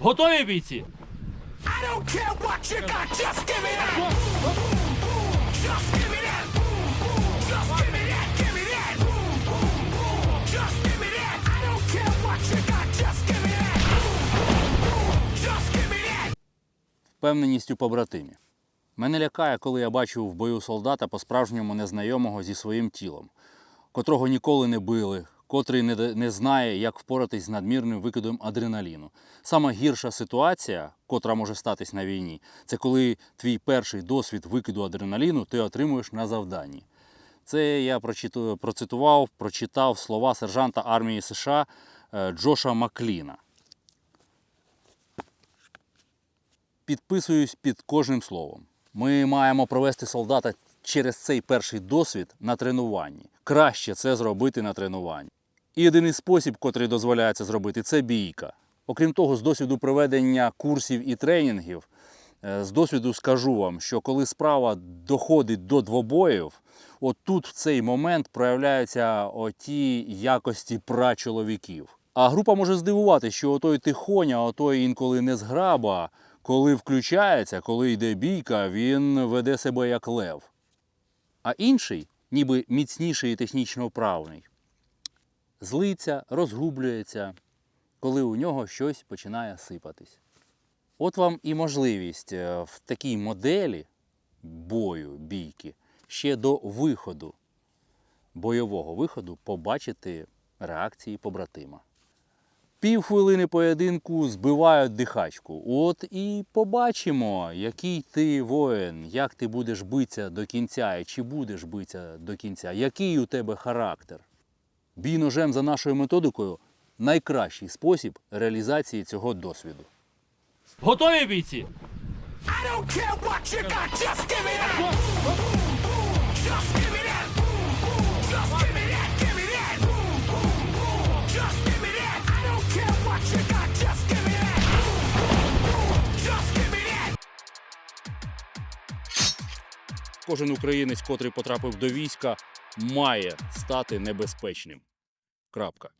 Готові бійці? У побратимі. Мене лякає, коли я бачу в бою солдата по-справжньому незнайомого зі своїм тілом, котрого ніколи не били, котрий не, знає, як впоратись з надмірним викидом адреналіну. Сама гірша ситуація, котра може статись на війні, це коли твій перший досвід викиду адреналіну ти отримуєш на завданні. Це я процитував, прочитав слова сержанта армії США е, Джоша Макліна. підписуюсь під кожним словом. Ми маємо провести солдата через цей перший досвід на тренуванні. Краще це зробити на тренуванні. І єдиний спосіб, котрий дозволяє це зробити, це бійка. Окрім того, з досвіду проведення курсів і тренінгів, е, з досвіду скажу вам, що коли справа доходить до двобоїв, от тут в цей момент проявляються оті якості прачоловіків. А група може здивувати, що отой тихоня, отой інколи не зграба, коли включається, коли йде бійка, він веде себе як лев. А інший, ніби міцніший і технічно вправний, злиться, розгублюється, коли у нього щось починає сипатись. От вам і можливість е, в такій моделі бою, бійки, ще до виходу, бойового виходу, побачити реакції побратима. Півхвилини поєдинку збивають дихачку. От і побачимо, який ти воїн, як ти будеш битися до кінця, і чи будеш битися до кінця, який у тебе характер. Бій ножем за нашою методикою найкращий спосіб реалізації цього досвіду. Готові бійці? Кожен українець, котрий потрапив до війська, має стати небезпечним. Крапка.